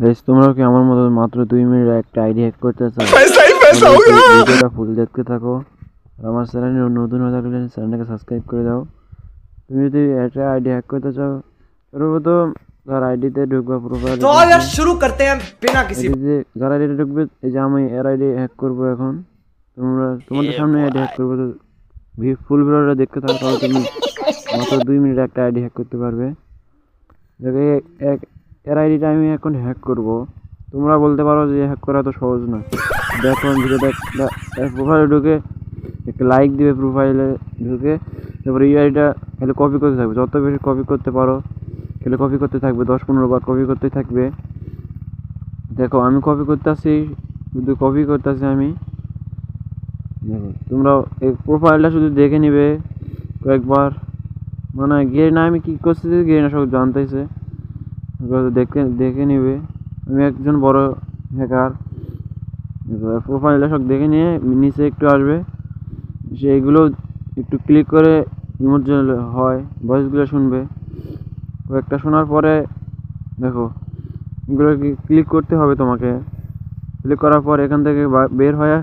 Guys তোমরাও কি আমার মতো মাত্র দুই মিনিট একটা আইডি হ্যাক করতে চাও पैसा ही पैसा তাহলে होगा ভিডিওটা ফুল দেখতে থাকো আর আমার চ্যানেলে নতুন হয়ে থাকলে চ্যানেলটাকে সাবস্ক্রাইব করে দাও তুমি যদি একটা আইডি হ্যাক করতে চাও সর্বপ্রথম যার আইডিতে ঢুকবা প্রোফাইল तो आओ यार शुरू करते हैं बिना किसी যে যার আইডিতে ঢুকবে এই যে আমি এর আইডি হ্যাক করবো এখন তোমরা তোমাদের সামনে আইডি হ্যাক করবো তো ফুল ভিডিওটা দেখতে থাকো তাহলে তুমি মাত্র দুই মিনিট একটা আইডি হ্যাক করতে পারবে দেখো এ- এক- এর আইডিটা আমি এখন হ্যাক করব। তোমরা বলতে পারো যে হ্যাক করা তো সহজ না দেখো ভিডিওটা প্রোফাইলে ঢুকে একটা লাইক দিবে প্রোফাইলে ঢুকে, তারপরে এই আইডিটা খালি কপি করতে থাকবে। যত বেশি কপি করতে পারো, খালি কপি করতে থাকবে, দশ পনেরো বার কপি করতে থাকবে। দেখো, আমি কপি করতেছি শুধু কপি করতেছি আমি। দেখো তোমরা এই প্রোফাইলটা শুধু দেখে নিবে কয়েকবার। মানে গিয়ে না, আমি কী করছি, গিয়ে না সব জানতেছে। দেখে দেখে নিবে। আমি একজন বড় হ্যাকার প্রোফাইলটা সব দেখে নিয়ে নিচে একটু আসবে। সে এগুলো একটু ক্লিক করে ইমোট হয় ভয়েসগুলো শুনবে। কয়েকটা শোনার পরে দেখো এগুলো ক্লিক করতে হবে তোমাকে। ক্লিক করার পর এখান থেকে বের হয়ে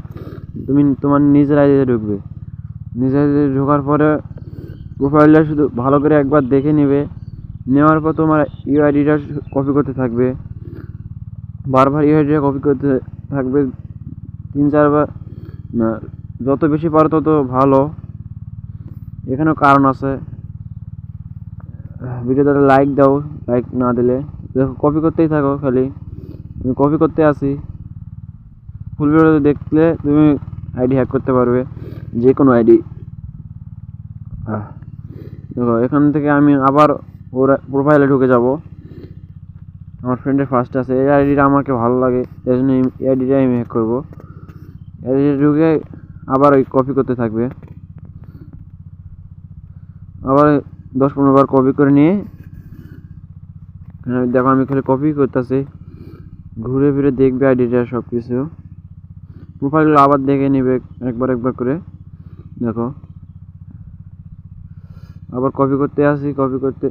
তুমি তোমার নিজের আইডিতে ঢুকবে। নিজের ঢোকার পরে প্রোফাইলটা শুধু ভালো করে একবার দেখে নেবে। নেওয়ার পর তোমার ইউআইডিটা কপি করতে থাকবে। বারবার ইউআইডিটা কপি করতে থাকবে। তিন, চারবার যত বেশি পারো তত ভালো। এখানেও কারণ আছে। ভিডিওতে লাইক দাও লাইক না দিলে। দেখো, কপি করতেই থাকো খালি। তুমি কপি করতে আসি। ফুল ভিডিও দেখলে তুমি আইডি হ্যাক করতে পারবে। যে কোনো আইডি দেখো, এখান থেকে আমি আবার ওর প্রোফাইলে ঢুকে যাব। আমার ফ্রেন্ডের ফার্স্ট আছে। এই আইডিটা আমাকে ভালো লাগে এই জন্য এই আইডিটা আমি হ্যাক করব। আইডিটা ঢুকে আবার ওই কপি করতে থাকবে। আবার দশ পনেরো বার কপি করে নিয়ে এখানে দেখো আমি খালি কপি করতেছি। ঘুরে ফিরে দেখবে আইডিটা সব কিছু প্রোফাইলগুলো আবার দেখে নিবে, একবার একবার করে। দেখো। আবার কপি করতে আসি কপি করতে।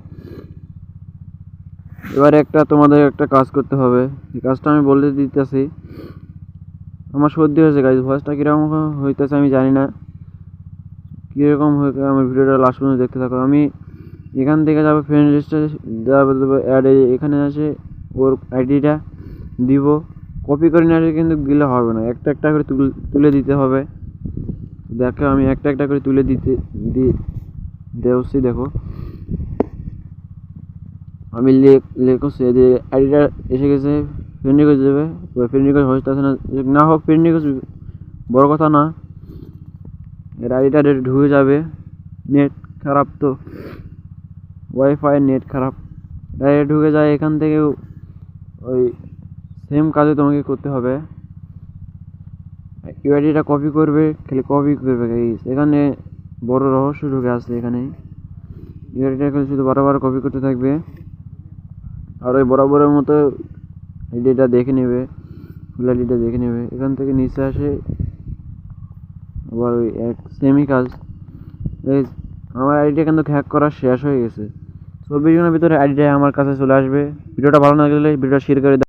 এবারে একটা তোমাদের একটা কাজ করতে হবে। এই কাজটা আমি বলে দিতেছি। আমার সর্দি হয়েছে গাইজ ভয়েসটা কীরকম হইতেছে আমি জানি না। কীরকম হয়ে আমার ভিডিওটা লাস্ট পর্যন্ত দেখতে থাকো। আমি এখান থেকে যাব ফ্রেন্ড লিস্টে দেবো অ্যাডে এখানে আসে ওর আইডিটা দিব। কপি করে নিয়ে কিন্তু দিলে হবে না। একটা একটা করে তুল- দিতে হবে। দেখো আমি একটা একটা করে তুলে দিতে দিয়ে দেওছি দেখো। আমি লেখছি যে আইডিটা এসে গেছে দেবে। না না হোক ফ্রেন্ড রিকোয়েস্ট বড় কথা না। এর আইডিটা ঢুকে যাবে নেট খারাপ তো। ওয়াইফাই নেট খারাপ। ডাইরেক্ট ঢুকে যায়, এখান থেকে ওই সেম কাজে তোমাকে করতে হবে। ইউআইডিটা কপি করবে, খালি কপি করবে। এখানে বড় রহস্য ঢুকে আসছে এখানে। খালি শুধু বারবার কপি করতে থাকবে। আর ওই বরাবরের মতো আইডিটা দেখে নেবে ফুল আইডিটা দেখে নেবে। এখান থেকে নিচে আসে আবার ওই এক সেমই কাজ আমার আইডিটা কিন্তু হ্যাক করা শেষ হয়ে গেছে। চব্বিশ ঘণ্টার ভিতরে আইডিটা আমার কাছে চলে আসবে। ভিডিওটা ভালো না লাগলে ভিডিওটা শেয়ার করে।